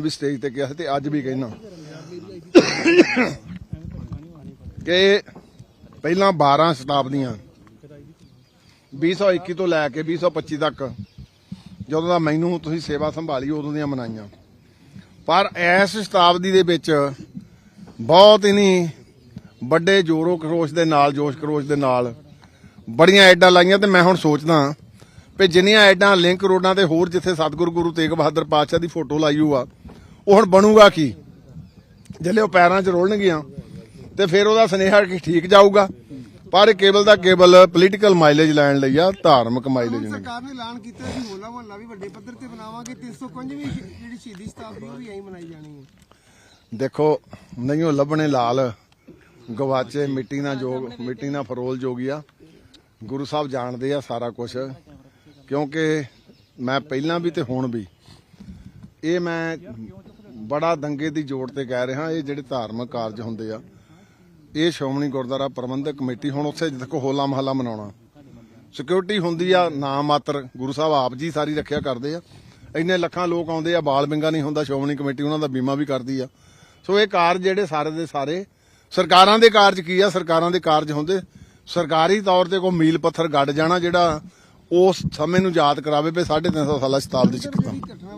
ਵੀ stage ਤੇ ਕਿਹਾ ਸੀ ਤੇ ਅੱਜ ਵੀ ਕਹਿਣਾ ਕਿ ਪਹਿਲਾਂ 12 ਸ਼ਤਾਬਦੀਆਂ 2021 ਤੋਂ ਲੈ ਕੇ 2025 ਤੱਕ, ਜਦੋਂ ਦਾ ਮੈਨੂੰ ਤੁਸੀਂ ਸੇਵਾ ਸੰਭਾਲੀ, ਉਦੋਂ ਦੀਆਂ ਮਨਾਈਆਂ। ਪਰ ਇਸ ਸ਼ਤਾਬਦੀ ਦੇ ਵਿੱਚ ਬਹੁਤ ਹੀ ਨਹੀਂ ਵੱਡੇ ਜੋਰੋ ਖਰੋਸ਼ ਦੇ ਨਾਲ, ਜੋਸ਼ ਖਰੋਸ਼ ਦੇ ਨਾਲ ਬੜੀਆਂ ਐਡਾਂ ਲਾਈਆਂ ਤੇ ਮੈਂ ਹੁਣ ਸੋਚਦਾ ਵੀ ਜਿੰਨੀਆਂ ਐਡਾਂ ਲਿੰਕ ਰੋਡਾਂ ਤੇ ਹੋਰ ਜਿੱਥੇ ਸਤਿਗੁਰੂ ਗੁਰੂ ਤੇਗ ਬਹਾਦਰ ਪਾਤਸ਼ਾਹ ਦੀ ਫੋਟੋ ਲਾਈ ਹੋਊ ਉਹ ਹੁਣ ਬਣੂਗਾ ਕੀ? ਜਿਹੜੇ ਉਹ ਪੈਰਾਂ 'ਚ ਰੋਲਣਗੀਆਂ ਤੇ ਫਿਰ ਉਹਦਾ ਸੁਨੇਹਾ ਕੀ ਠੀਕ ਜਾਊਗਾ। ਪਰ ਇਹ ਕੇਵਲ ਦਾ ਕੇਵਲ ਪੋਲੀਟੀਕਲ ਮਾਈਲੇਜ ਲੈਣ ਲਈ ਆ ਧਾਰਮਿਕ ਮਾਈਲੇਜ ਨਹੀਂ। ਸਰਕਾਰ ਨੇ ਐਲਾਨ ਕੀਤਾ ਸੀ ਹੋਲਾ ਮਹੱਲਾ ਵੀ ਵੱਡੇ ਪੱਧਰ ਤੇ ਬਣਾਵਾਂਗੇ 305ਵੀਂ ਜਿਹੜੀ ਸ਼ਹੀਦੀ ਸ਼ਤਾਬਦੀ ਉਹ ਵੀ ਐਂ ਮਨਾਈ ਜਾਣੀ ਹੈ। ਦੇਖੋ ਨਹੀਂਓ ਲੱਭਣੇ ਲਾਲ ਗਵਾਚੇ ਮਿੱਟੀ ਨਾਲ ਜੋਗ ਮਿੱਟੀ ਨਾਲ ਫਰੋਲ ਜੋਗੀਆ ਗੁਰੂ ਸਾਹਿਬ ਜਾਣਦੇ ਆ ਸਾਰਾ ਕੁਝ ਕਿਉਂਕਿ ਮੈਂ ਪਹਿਲਾਂ ਵੀ ਤੇ ਹੁਣ ਵੀ ਇਹ ਮੈਂ ਬੜਾ ਦੰਗੇ ਦੀ ਜੋੜ ਤੇ ਕਹਿ ਰਿਹਾ, ਇਹ ਜਿਹੜੇ ਧਾਰਮਿਕ ਕਾਰਜ ਹੁੰਦੇ ਆ, ਇਹ ਸ਼੍ਰੋਮਣੀ ਗੁਰਦੁਆਰਾ ਪ੍ਰਬੰਧਕ ਕਮੇਟੀ ਹੁਣ ਉੱਥੇ ਦੇਖੋ ਹੋਲਾ ਮਹੱਲਾ ਮਨਾਉਣਾ। ਸਿਕਿਉਰਿਟੀ ਹੁੰਦੀ ਆ, ਨਾ ਮਾਤਰ, ਗੁਰੂ ਸਾਹਿਬ ਆਪ ਜੀ ਸਾਰੀ ਰੱਖਿਆ ਕਰਦੇ ਆ। ਇੰਨੇ ਲੱਖਾਂ ਲੋਕ ਆਉਂਦੇ ਆ, ਬਾਲ ਬਿੰਗਾ ਨਹੀਂ ਹੁੰਦਾ, ਸ਼੍ਰੋਮਣੀ ਕਮੇਟੀ ਉਹਨਾਂ ਦਾ ਬੀਮਾ ਵੀ ਕਰਦੀ ਆ। ਸੋ ਇਹ ਕਾਰਜ ਜਿਹੜੇ ਸਾਰੇ ਦੇ ਸਾਰੇ, ਸਰਕਾਰਾਂ ਦੇ ਕਾਰਜ ਕੀ ਆ? ਸਰਕਾਰਾਂ ਦੇ ਕਾਰਜ ਹੁੰਦੇ। ਸਰਕਾਰੀ ਤੌਰ ਤੇ ਕੋਈ ਮੀਲ ਪੱਥਰ ਗੱਡ ਜਾਣਾ ਜਿਹੜਾ ਉਸ ਸਮੇਂ ਨੂੰ ਯਾਦ ਕਰਾਵੇ ਵੀ 350 ਸਾਲਾ ਸ਼ਤਾਬਦੀ ਚ ਖਤਮ ਘਟਨਾ